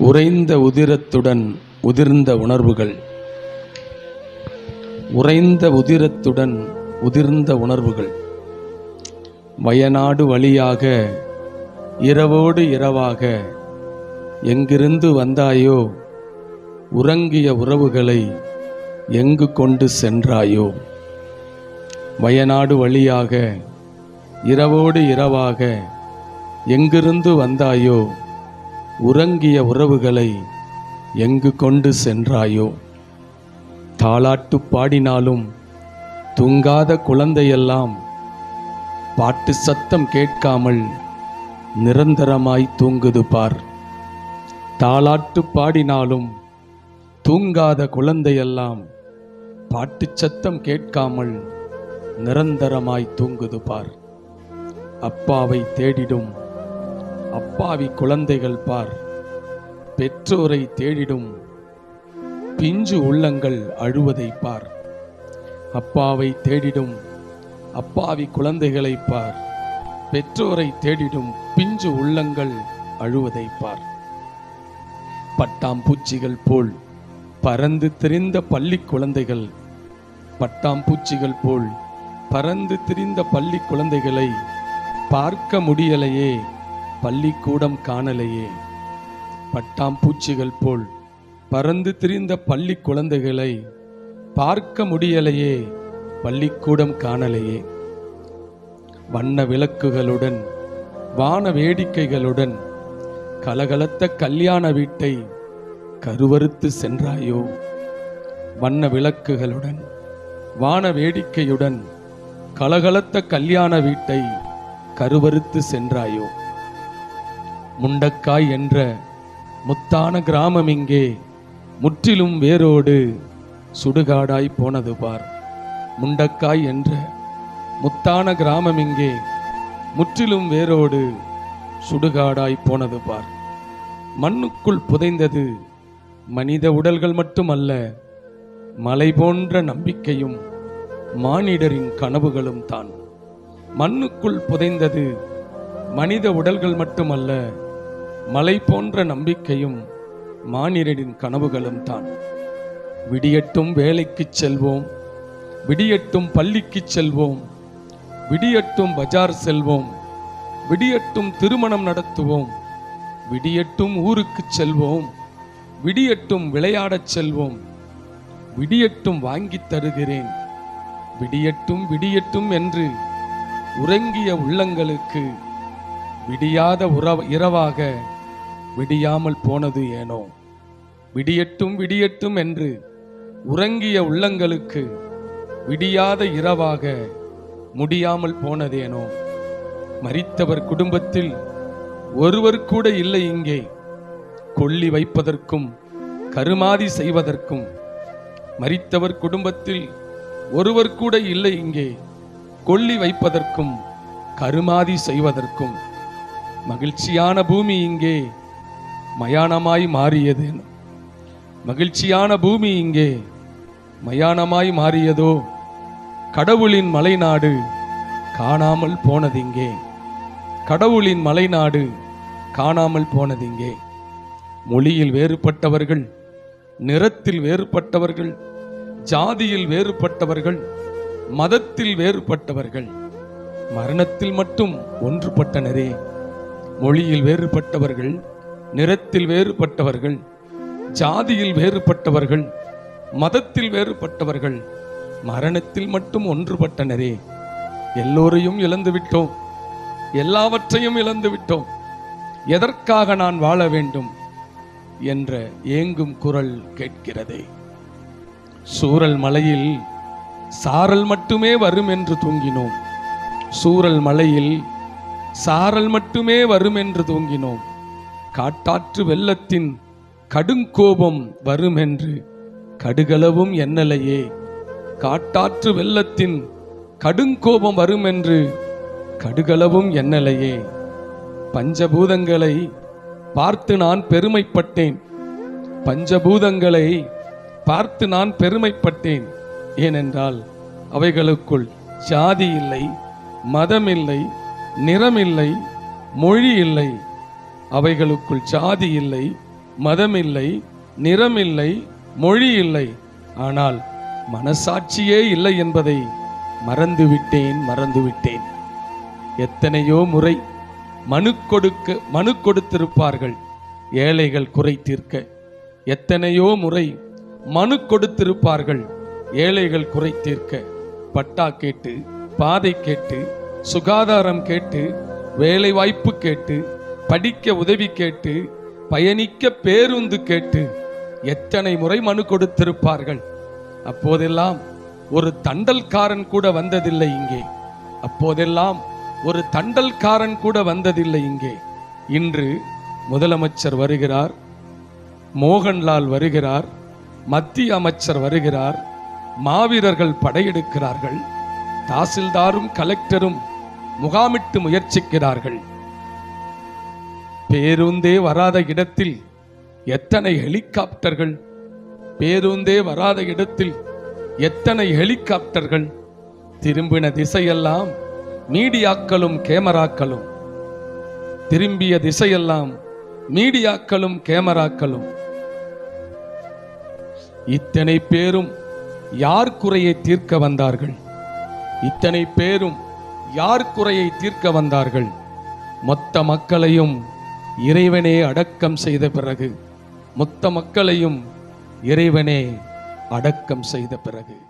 உறைந்த உதிரத்துடன் உதிர்ந்த உணர்வுகள். உறைந்த உதிரத்துடன் உதிர்ந்த உணர்வுகள். வயநாடு வழியாக இரவோடு இரவாக எங்கிருந்து வந்தாயோ உறங்கிய உறவுகளை எங்கு கொண்டு சென்றாயோ. வயநாடு வழியாக இரவோடு இரவாக எங்கிருந்து வந்தாயோ உறங்கிய உறவுகளை எங்கு கொண்டு சென்றாயோ? தாளாட்டு பாடினாலும் தூங்காத குழந்தையெல்லாம் பாட்டு சத்தம் கேட்காமல் நிரந்தரமாய் தூங்குது பார். தாளாட்டு பாடினாலும் தூங்காத குழந்தையெல்லாம் பாட்டு சத்தம் கேட்காமல் நிரந்தரமாய் தூங்குது பார். அப்பாவை தேடிடும் அப்பாவி குழந்தைகள் பார். பெற்றோரை தேடிடும் பிஞ்சு உள்ளங்கள் அழுவதை பார். அப்பாவை தேடிடும் அப்பாவி குழந்தைகளை பார். பெற்றோரை தேடிடும் பிஞ்சு உள்ளங்கள் அழுவதை பார். பட்டாம்பூச்சிகள் போல் பறந்து திரிந்த பள்ளி குழந்தைகள் பட்டாம்பூச்சிகள் போல் பறந்து திரிந்த பள்ளி குழந்தைகளை பார்க்க முடியலையே. பள்ளிக்கூடம் காணலையே. பட்டாம்பூச்சிகள் போல் பறந்து திரிந்த பள்ளி குழந்தைகளை பார்க்க முடியலையே. பள்ளிக்கூடம் காணலையே. வண்ண விளக்குகளுடன் வான வேடிக்கைகளுடன் கலகலத்த கல்யாண வீட்டை கருவறுத்து சென்றாயோ? வண்ண விளக்குகளுடன் வான வேடிக்கையுடன் கலகலத்த கல்யாண வீட்டை கருவறுத்து சென்றாயோ? முண்டக்காய் என்ற முத்தான கிராமம் இங்கே முற்றிலும் வேரோடு சுடுகாடாய் போனது பார். முண்டக்காய் என்ற முத்தான கிராமம் இங்கே முற்றிலும் வேரோடு சுடுகாடாய் போனது பார். மண்ணுக்குள் புதைந்தது மனித உடல்கள் மட்டுமல்ல மலை போன்ற நம்பிக்கையும் மானிடரின் கனவுகளும் தான். மண்ணுக்குள் புதைந்தது மனித உடல்கள் மட்டுமல்ல மலை போன்ற நம்பிக்கையும் மானிடரின் கனவுகளும் தான். விடியட்டும் வேலைக்குச் செல்வோம். விடியட்டும் பள்ளிக்குச் செல்வோம். விடியட்டும் பஜார் செல்வோம். விடியட்டும் திருமணம் நடத்துவோம். விடியட்டும் ஊருக்கு செல்வோம். விடியட்டும் விளையாடச் செல்வோம். விடியட்டும் வாங்கி தருகிறேன். விடியட்டும் விடியட்டும் என்று உறங்கிய உள்ளங்களுக்கு விடியாத உறவ இரவாக விடியாமல் போனது ஏனோ? விடியட்டும் விடியட்டும் என்று உறங்கிய உள்ளங்களுக்கு விடியாத இரவாக முடியாமல் போனதேனோ? மரித்தவர் குடும்பத்தில் ஒருவர் கூட இல்லை இங்கே. கொள்ளி வைப்பதற்கும் கருமாதி செய்வதற்கும். மரித்தவர் குடும்பத்தில் ஒருவர் கூட இல்லை இங்கே. கொள்ளி வைப்பதற்கும் கருமாதி செய்வதற்கும். மகிழ்ச்சியான பூமி இங்கே மயானமாய் மாறியது. மகிழ்ச்சியான பூமி இங்கே மயானமாய் மாறியதோ? கடவுளின் மலைநாடு காணாமல் போனதிங்கே கடவுளின் மலைநாடு காணாமல் போனதிங்கே மொழியில் வேறுபட்டவர்கள் நிறத்தில் வேறுபட்டவர்கள் ஜாதியில் வேறுபட்டவர்கள் மதத்தில் வேறுபட்டவர்கள் மரணத்தில் மட்டும் ஒன்றுபட்டனரே. மொழியில் வேறுபட்டவர்கள் நிறத்தில் வேறுபட்டவர்கள் ஜாதியில் வேறுபட்டவர்கள் மதத்தில் வேறுபட்டவர்கள் மரணத்தில் மட்டும் ஒன்றுபட்டனரே. எல்லோரையும் இழந்து விட்டோம். எல்லாவற்றையும் இழந்து விட்டோம். எதற்காக நான் வாழ வேண்டும் என்ற ஏங்கும் குரல் கேட்கிறதே. சூரல் மலையில் சாரல் மட்டுமே வரும் என்று தூங்கினோம். சூரல் மலையில் சாரல் மட்டுமே வரும் என்று தூங்கினோம். காட்டாற்று வெள்ளத்தின் கடுங்கோபம் வரும் என்று கடுகளவும் எண்ணலையே காட்டாற்று வெள்ளத்தின் கடுங்கோபம் வரும் என்று கடுகளவும் எண்ணலையே பஞ்சபூதங்களை பார்த்து நான் பெருமைப்பட்டேன். பஞ்சபூதங்களை பார்த்து நான் பெருமைப்பட்டேன். ஏனென்றால் அவைகளுக்குள் ஜாதி இல்லை மதம் இல்லை நிறம் இல்லை மொழி இல்லை அவைகளுக்குள் ஜாதி இல்லை மதம் இல்லை நிறம் இல்லை மொழி இல்லை ஆனால் மனசாட்சியே இல்லை என்பதை மறந்துவிட்டேன் மறந்துவிட்டேன். எத்தனையோ முறை மனு கொடுக்க மனு கொடுத்திருப்பார்கள் ஏழைகள் குறை தீர்க்க. எத்தனையோ முறை மனு கொடுத்திருப்பார்கள் ஏழைகள் குறை தீர்க்க. பட்டா கேட்டு பாதை கேட்டு சுகாதாரம் கேட்டு வேலை வாய்ப்பு கேட்டு படிக்க உதவி கேட்டு பயணிக்க பேருந்து கேட்டு எத்தனை முறை மனு கொடுத்திருப்பார்கள்? அப்போதெல்லாம் ஒரு தண்டல்காரன் கூட வந்ததில்லை இங்கே. அப்போதெல்லாம் ஒரு தண்டல்காரன் கூட வந்ததில்லை இங்கே. இன்று முதலமைச்சர் வருகிறார் மோகன்லால் வருகிறார் மத்திய அமைச்சர் வருகிறார் மாவீரர்கள் படையெடுக்கிறார்கள் தாசில்தாரும் கலெக்டரும் முகாமிட்டு முயற்சிக்கிறார்கள். பேருந்தே வராத இடத்தில் எத்தனை ஹெலிகாப்டர்கள்? பேருந்தே வராத இடத்தில் எத்தனை ஹெலிகாப்டர்கள்? திரும்பின திசையெல்லாம் மீடியாக்களும் கேமராக்களும். திரும்பிய திசையெல்லாம் மீடியாக்களும் கேமராக்களும். இத்தனை பேரும் யார் குறையை தீர்க்க வந்தார்கள்? இத்தனை பேரும் யார் குறையை தீர்க்க வந்தார்கள்? மொத்த மக்களையும் இறைவனே அடக்கம் செய்த பிறகு மொத்த மக்களையும் இறைவனே அடக்கம் செய்த பிறகு.